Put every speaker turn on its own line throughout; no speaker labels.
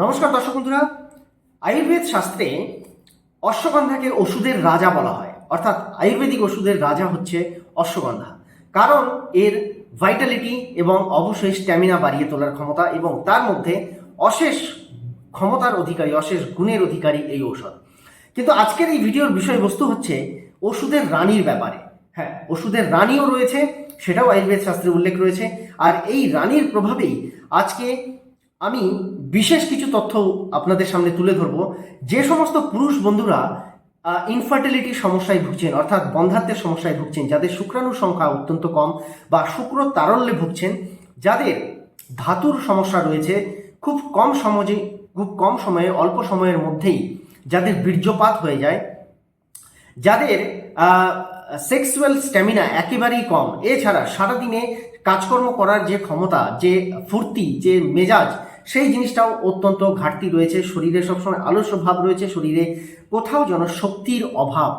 নমস্কার দর্শক বন্ধুরা, আয়ুর্বেদ শাস্ত্রে অশ্বগন্ধাকে ওষুধের রাজা বলা হয়। অর্থাৎ আয়ুর্বেদিক ওষুধের রাজা হচ্ছে অশ্বগন্ধা। কারণ এর ভাইটালিটি এবং অবশ্যই স্ট্যামিনা বাড়িয়ে তোলার ক্ষমতা এবং তার মধ্যে অশেষ ক্ষমতার অধিকারী, অশেষ গুণের অধিকারী এই ঔষধ। কিন্তু আজকের এই ভিডিওর বিষয়বস্তু হচ্ছে ওষুধের রানীর ব্যাপারে। হ্যাঁ ওষুধের রানীও রয়েছে, সেটাও আয়ুর্বেদ শাস্ত্রে উল্লেখ রয়েছে। আর এই রানীর প্রভাবেই আজকে আমি বিশেষ কিছু তথ্য আপনাদের সামনে তুলে ধরব। যে সমস্ত পুরুষ বন্ধুরা ইনফার্টিলিটি সমস্যায় ভুগছেন, অর্থাৎ বন্ধাত্বের সমস্যায় ভুগছেন, যাদের শুক্রাণুর সংখ্যা অত্যন্ত কম বা শুক্র তারল্যে ভুগছেন, যাদের ধাতুর সমস্যা রয়েছে, খুব কম সমাজে খুব কম সময়ে, অল্প সময়ের মধ্যেই যাদের বীর্যপাত হয়ে যায়, যাদের সেক্সুয়াল স্ট্যামিনা একেবারেই কম, এছাড়া সারাদিনে কাজকর্ম করার যে ক্ষমতা, যে ফুর্তি, যে মেজাজ সেই জিনিসটাও অত্যন্ত ঘাটতি রয়েছে। শরীরে সবসময় আলস্য ভাব রয়েছে। শরীরে কোথাও যেন শক্তির অভাব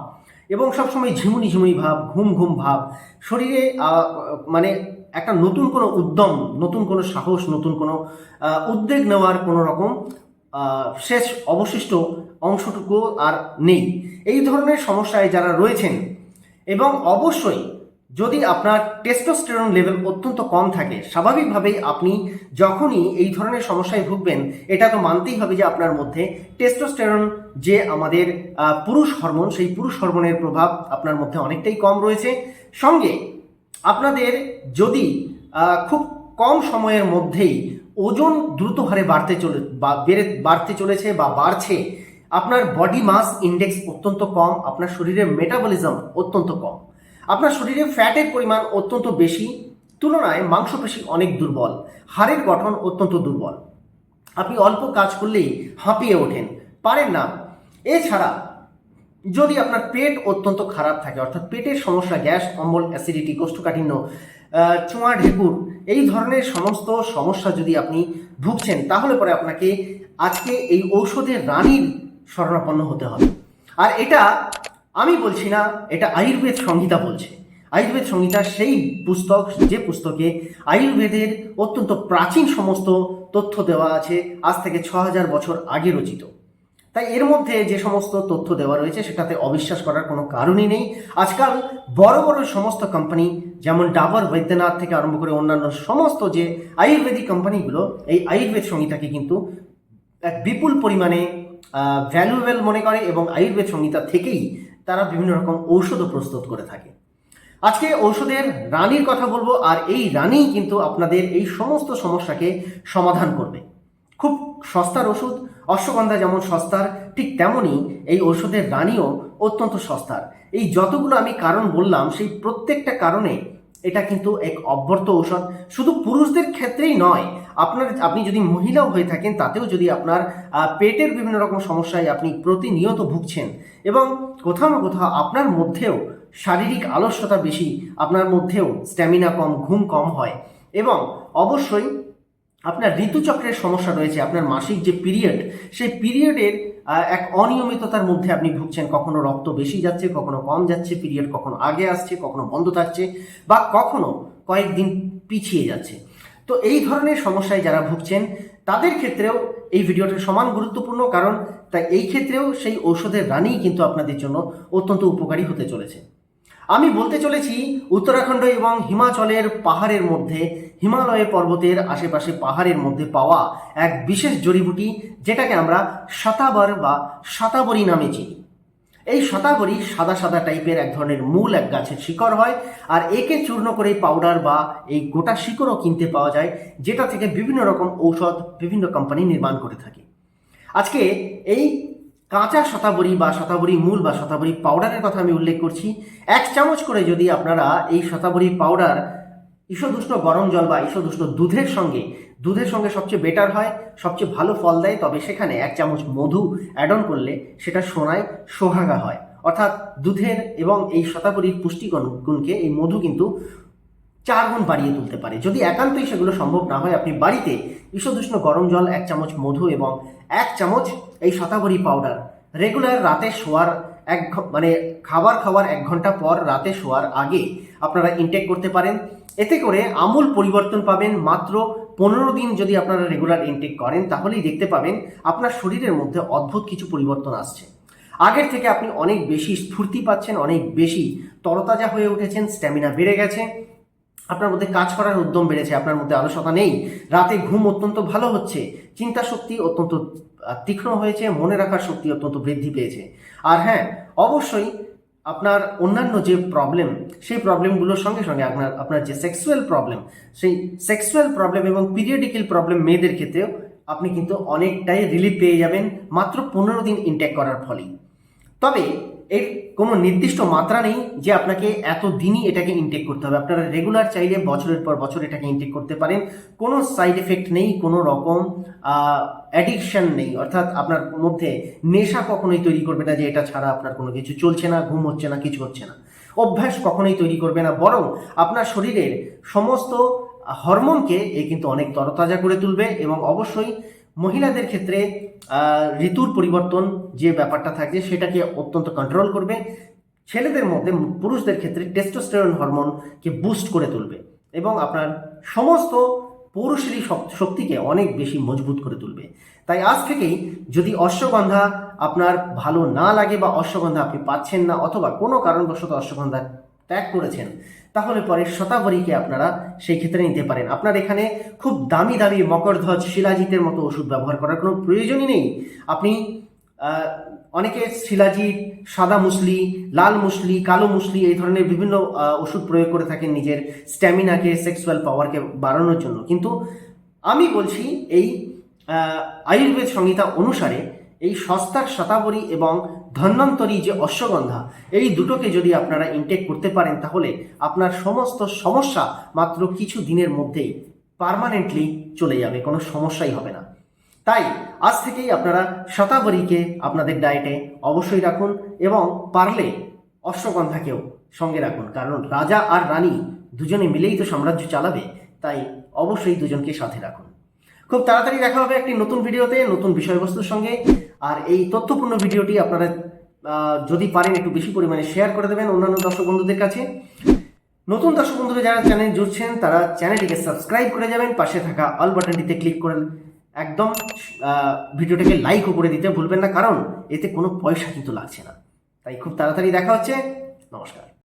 এবং সবসময় ঝিমুনি ঝিমুনি ভাব, ঘুম ঘুম ভাব। শরীরে মানে একটা নতুন কোনো উদ্যম, নতুন কোনো সাহস, নতুন কোনো উদ্বেগ নেওয়ার কোনো রকম শেষ অবশিষ্ট অংশটুকু আর নেই। এই ধরনের সমস্যায় যারা রয়েছেন এবং অবশ্যই যদি আপনার টেস্টোস্টেরন লেভেল অত্যন্ত কম থাকে, স্বাভাবিকভাবেই আপনি যখনই এই ধরনের সমস্যায় ভুগবেন, এটা তো মানতেই হবে যে আপনার মধ্যে টেস্টোস্টেরন যে আমাদের পুরুষ হরমোন সেই পুরুষ হরমোনের প্রভাব আপনার মধ্যে অনেকটাই কম রয়েছে। সঙ্গে আপনাদের যদি খুব কম সময়ের মধ্যেই ওজন দ্রুত হারে বাড়তে চলে বেড়ে, বাড়তে চলেছে বা বাড়ছে, আপনার বডি মাস ইন্ডেক্স অত্যন্ত কম, আপনার শরীরের মেটাবলিজম অত্যন্ত কম। আপনার শরীরে ফ্যাটের পরিমাণ অত্যন্ত বেশি, তুলনায় মাংসপেশি অনেক দুর্বল, হাড়ের গঠন অত্যন্ত দুর্বল। আপনি অল্প কাজ করলেই হাঁপিয়ে ওঠেন, পারেন না। এছাড়া, যদি আপনার পেট অত্যন্ত খারাপ থাকে, অর্থাৎ পেটের সমস্যা, গ্যাস, অম্বল, অ্যাসিডিটি, কোষ্ঠকাঠিন্য চোঁয়া, ঢেকুর, এই ধরনের সমস্ত সমস্যা যদি আপনি ভুগছেন, তাহলে পরে আপনাকে আজকে এই ঔষধের রানীর শরণাপন্ন হতে হবে। আর এটা আমি বলছি না, এটা আয়ুর্বেদ সংহিতা বলছে। আয়ুর্বেদ সংহিতা সেই পুস্তক, যে পুস্তকে আয়ুর্বেদের অত্যন্ত প্রাচীন সমস্ত তথ্য দেওয়া আছে, আজ থেকে ছ হাজার বছর আগে রচিত। তাই এর মধ্যে যে সমস্ত তথ্য দেওয়া রয়েছে, সেটাতে অবিশ্বাস করার কোনো কারণই নেই। আজকাল বড় বড় সমস্ত কোম্পানি যেমন ডাবর বৈদ্যনাথ থেকে আরম্ভ করে অন্যান্য সমস্ত যে আয়ুর্বেদিক কোম্পানিগুলো এই আয়ুর্বেদ সংহিতাকে কিন্তু এক বিপুল পরিমাণে ভ্যালুয়েবল মনে করে এবং আয়ুর্বেদ সংহিতা থেকেই তারা বিভিন্ন রকম ঔষধও প্রস্তুত করে থাকে। আজকে ঔষধের রানীর কথা বলব, আর এই রানী কিন্তু আপনাদের এই সমস্ত সমস্যাকে সমাধান করবে। খুব সস্তার ওষুধ, অশ্বগন্ধা যেমন সস্তার, ঠিক তেমনই এই ওষুধের রানীও অত্যন্ত সস্তার। এই যতগুলো আমি কারণ বললাম, সেই প্রত্যেকটা কারণে এটা কিন্তু এক অব্যর্থ ঔষধ। শুধু পুরুষদের ক্ষেত্রেই নয়, আপনার, আপনি যদি মহিলাও হয়ে থাকেন, তাতেও যদি আপনার পেটের বিভিন্ন রকম সমস্যায় আপনি প্রতিনিয়ত ভুগছেন এবং কোথাও না কোথাও আপনার মধ্যেও শারীরিক আলস্যতা বেশি, আপনার মধ্যেও স্ট্যামিনা কম, ঘুম কম হয় এবং অবশ্যই আপনার ঋতুচক্রের সমস্যা রয়েছে, আপনার মাসিক যে পিরিয়ড সেই পিরিয়ডের এক অনিয়মিততার মধ্যে আপনি ভুগছেন। কখনো রক্ত বেশি যাচ্ছে, কখনো কম যাচ্ছে পিরিয়ড কখনো আগে আসছে, কখনো বন্ধ থাকছে, বা কখনো কয়েকদিন পিছিয়ে যাচ্ছে। তো এই ধরনের সমস্যায় যারা ভুগছেন, তাদের ক্ষেত্রেও এই ভিডিওটা সমান গুরুত্বপূর্ণ, কারণ তাই এই ক্ষেত্রেও সেই ঔষধের রানীই কিন্তু আপনাদের জন্য অত্যন্ত উপকারী হতে চলেছে। আমি বলতে চলেছি উত্তরাখণ্ড এবং হিমাচলের পাহাড়ের মধ্যে, হিমালয় পর্বতের আশেপাশে পাহাড়ের মধ্যে পাওয়া এক বিশেষ জড়িবুটি যেটাকে আমরা শতাবর বা শতাবরী নামে চিনি। এই শতাবরী সাদা সাদা টাইপের এক ধরনের মূল এক গাছের শিকড় হয় আর একে চূর্ণ করে পাউডার বা এই গোটা শিকড়ও কিনতে পাওয়া যায়, যেটা থেকে বিভিন্ন রকম ঔষধ বিভিন্ন কোম্পানি নির্মাণ করে থাকে। আজকে এই কাঁচা শতাবরী বা শতাবরী মূল বা শতাবরী পাউডারের কথা আমি উল্লেখ করছি। এক চামচ করে যদি আপনারা এই শতাবরী পাউডার ঈষদুষ্ণ গরম জল বা ঈষদুষ্ণ দুধের সঙ্গে দুধের সঙ্গে সবচেয়ে বেটার হয়, সবচেয়ে ভালো ফল দেয়, তবে সেখানে এক চামচ মধু অ্যাড অন করলে সেটা সোনায় সোহাগা হয়। অর্থাৎ দুধের এবং এই শতাবরীর পুষ্টিগুণ গুণকে এই মধু কিন্তু চার গুণ বাড়িয়ে তুলতে পারে। যদি একান্তই সেগুলো সম্ভব না হয়, আপনি বাড়িতে ঈষদুষ্ণ গরম জল, এক চামচ মধু এবং এক চামচ এই শতাবরী পাউডার রেগুলার রাতে শোয়ার এক মানে খাবার খাওয়ার এক ঘণ্টা পর রাতে শোয়ার আগে আপনারা ইনটেক করতে পারেন। এতে করে আমূল পরিবর্তন পাবেন। মাত্র পনেরো দিন যদি আপনারা রেগুলার ইনটেক করেন, তাহলেই দেখতে পাবেন আপনার শরীরের মধ্যে অদ্ভুত কিছু পরিবর্তন আসছে। আগের থেকে আপনি অনেক বেশি স্ফূর্তি পাচ্ছেন, অনেক বেশি তরতাজা হয়ে উঠেছেন স্ট্যামিনা বেড়ে গেছে। আপনার মধ্যে কাজ করার উদ্যম বেড়েছে, আপনার মধ্যে আলসতা নেই। রাতে ঘুম অত্যন্ত ভালো হচ্ছে, চিন্তা শক্তি অত্যন্ত তীক্ষ্ণ হয়েছে, মনে রাখার শক্তি অত্যন্ত বৃদ্ধি পেয়েছে। আর হ্যাঁ অবশ্যই আপনার অন্যান্য যে প্রবলেম সেই প্রবলেমগুলোর সঙ্গে সঙ্গে আপনার আপনার যে সেক্সুয়াল প্রবলেম সেই সেক্সুয়াল প্রবলেম এবং পিরিয়ডিক্যাল প্রবলেম মেয়েদের ক্ষেত্রেও আপনি কিন্তু অনেকটাই রিলিফ পেয়ে যাবেন, মাত্র পনেরো দিন ইনটেক করার ফলেই। তবে এর কোনো নির্দিষ্ট মাত্রা নেই যে আপনাকে এত দিনই এটাকে ইনটেক করতে হবে। আপনারা রেগুলার চাইলে বছরের পর বছর এটাকে ইনটেক করতে পারেন। কোনো সাইড এফেক্ট নেই, কোনো রকম অ্যাডিকশান নেই। অর্থাৎ আপনার মধ্যে নেশা কখনোই তৈরি করবে না যে এটা ছাড়া আপনার কোনো কিছু চলছে না, ঘুম হচ্ছে না, কিছু হচ্ছে না। অভ্যাস কখনোই তৈরি করবে না, বরং আপনার শরীরের সমস্ত হরমোনকে এ কিন্তু অনেক তরতাজা করে তুলবে এবং অবশ্যই মহিলাদের ক্ষেত্রে ঋতুর পরিবর্তন যে ব্যাপারটা থাকে সেটাকে অত্যন্ত কন্ট্রোল করবে। ছেলেদের মধ্যে পুরুষদের ক্ষেত্রে টেস্টোস্টেরন হরমোনকে বুস্ট করে তুলবে এবং আপনার সমস্ত পৌরুষেরই শক্তিকে অনেক বেশি মজবুত করে তুলবে। তাই আজ থেকেই যদি অশ্বগন্ধা আপনার ভালো না লাগে বা অশ্বগন্ধা আপনি পাচ্ছেন না অথবা কোনো কারণবশত অশ্বগন্ধা ত্যাগ করেছেন। তাহলে পরে শতাবরীকে আপনারা সেই ক্ষেত্রে নিতে পারেন। আপনার এখানে খুব দামি দামি মকরধ্বজ, শিলাজিতের মতো ওষুধ ব্যবহার করার কোনো প্রয়োজনই নেই। আপনি অনেকে শিলাজিৎ, সাদা মুসলি, লাল মুসলি, কালো মুসলি এই ধরনের বিভিন্ন ওষুধ প্রয়োগ করে থাকেন নিজের স্ট্যামিনাকে, সেক্সুয়াল পাওয়ারকে বাড়ানোর জন্য। কিন্তু আমি বলছি এই আয়ুর্বেদ সংহিতা অনুসারে এই সস্তার শতাবরী এবং ধন্বন্তরী যে অশ্বগন্ধা, এই দুটোকে যদি আপনারা ইনটেক করতে পারেন তাহলে আপনার সমস্ত সমস্যা মাত্র কিছু দিনের মধ্যেই পার্মানেন্টলি চলে যাবে, কোনো সমস্যাই হবে না। তাই আজ থেকেই আপনারা শতাবরীকে আপনাদের ডায়েটে অবশ্যই রাখুন এবং পারলে অশ্বগন্ধাকেও সঙ্গে রাখুন, কারণ রাজা আর রানী দুজনে মিলেই তো সাম্রাজ্য চালাবে, তাই অবশ্যই দুজনকে সাথে রাখুন। খুব তাড়াতাড়ি দেখা হবে একটি নতুন ভিডিওতে, নতুন বিষয়বস্তুর সঙ্গে। আর এই তথ্যপূর্ণ ভিডিওটি আপনারা যদি পারেন একটু বেশি পরিমাণে শেয়ার করে দেবেন অন্যান্য দর্শক বন্ধুদের কাছে। নতুন দর্শক বন্ধুরা যারা চ্যানেল জুড়ছেন, তারা চ্যানেলটিকে সাবস্ক্রাইব করে যাবেন, পাশে থাকা অল বাটনটিতে ক্লিক করেন একদম ভিডিওটাকে লাইকও করে দিতে ভুলবেন না, কারণ এতে কোনো পয়সা কিন্তু লাগছে না। তাই খুব তাড়াতাড়ি দেখা হচ্ছে। নমস্কার।